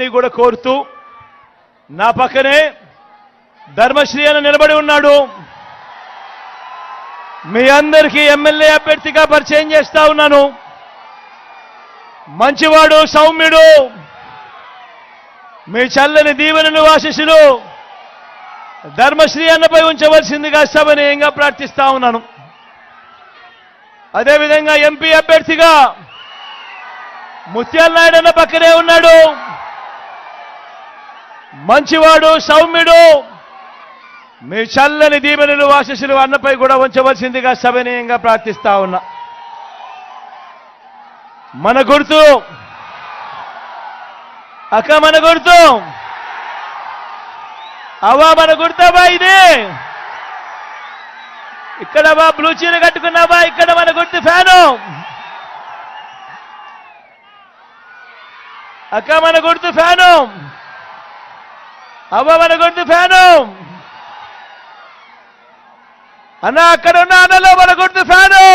అందరినీ కూడా కోరుతూ నా పక్కనే ధర్మశ్రీ అని నిలబడి ఉన్నాడు. మీ అందరికీ ఎమ్మెల్యే అభ్యర్థిగా పరిచయం చేస్తా ఉన్నాను. మంచివాడు సౌమ్యుడు. మీ చల్లని దీవెనలు ఆశీస్సులు ధర్మశ్రీ అన్నపై ఉంచవలసిందిగా సమనీయంగా ప్రార్థిస్తా ఉన్నాను. అదేవిధంగా ఎంపీ అభ్యర్థిగా ముత్యాల నాయుడు అన్న పక్కనే ఉన్నాడు. మంచివాడు సౌమ్యుడు. మీ చల్లని దీవెనలు ఆశీస్సులు అన్నపై కూడా ఉంచవలసిందిగా సవనీయంగా ప్రార్థిస్తా ఉన్నా. మన గుర్తు. అక్క మన గుర్తు. అవ్వా మన గుర్తవా ఇది. ఇక్కడ బా బ్లూ చీర కట్టుకున్నావా ఇక్కడ మన గుర్తు ఫ్యాను. అక్క మన గుర్తు ఫ్యాను. అవ్వ మన గుర్తు ఫ్యాను. అన్న అక్కడ ఉన్న అన్నలో మన గుడ్డు ఫ్యాను.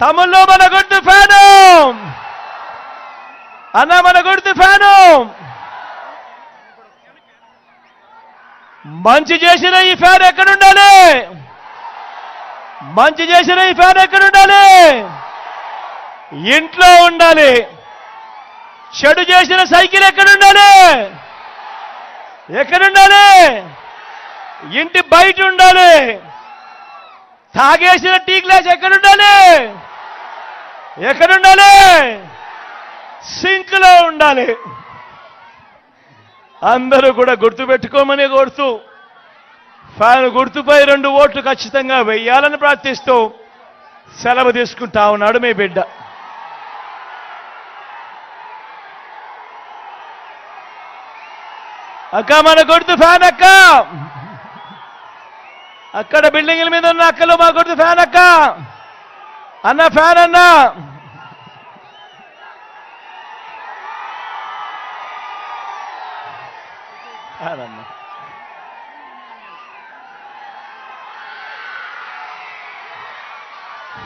తమ్ముళ్ళు మన గుడ్డు ఫ్యాను. అన్న మన గుర్తు ఫ్యాను. మంచి చేసిన ఈ ఫ్యాన్ ఎక్కడుండాలి? మంచి చేసిన ఈ ఫ్యాన్ ఎక్కడుండాలి? ఇంట్లో ఉండాలి. చెడు చేసిన సైకిల్ ఎక్కడుండాలి? ఎక్కడుండాలి? ఇంటి బయట ఉండాలి. తాగేసిన టీ గ్లాస్ ఎక్కడుండాలి? ఎక్కడుండాలి? సింక్లో ఉండాలి. అందరూ కూడా గుర్తుపెట్టుకోమని కోరుతూ ఫ్యాన్ గుర్తుపై రెండు ఓట్లు ఖచ్చితంగా వెయ్యాలని ప్రార్థిస్తూ సెలవు తీసుకుంటా ఉన్నాడు మీ బిడ్డ. అక్క మన గుర్తు ఫ్యాన్ అక్క అక్కడ బిల్డింగ్ల మీద ఉన్న అక్కలు మా గుర్తు ఫ్యాన్ అక్క అన్న ఫ్యాన్ అన్న ఫ్యాన్ అన్న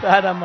ఫ్యాన్ అమ్మ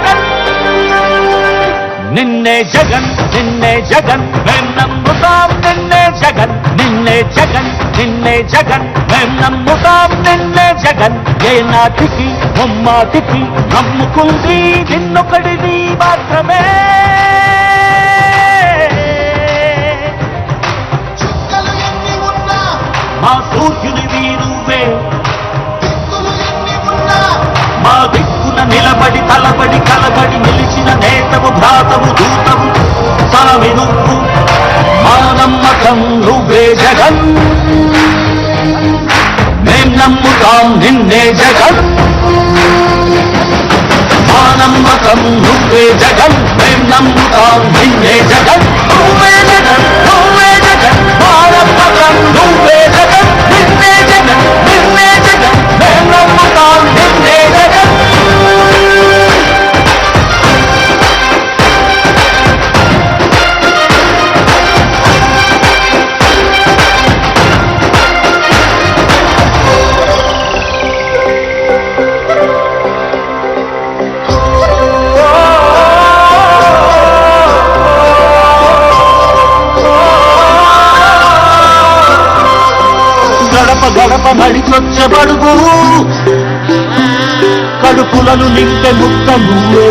నిన్నే జగన్ నిన్నే జగన్ మేం నమ్ముతాం నిన్నే జగన్ నిన్నే జగన్ నిన్నే జగన్ మేం నమ్ముతాం నిన్నే జగన్. ఏ నాటికి ముమ్మాటికి నమ్ముకుంది నిన్నొకడిది మాత్రమే. మా ఎన్ని ఉన్నా మా దిక్కున నిలబడి తలబడి కలబడి నిలిచిన నేతము భ్రాతము దూతము తనవి నువ్వు మా నమ్మకం గడప గడప నడిచొచ్చబడుగు కడుపులను నింటే ముక్క నువ్వే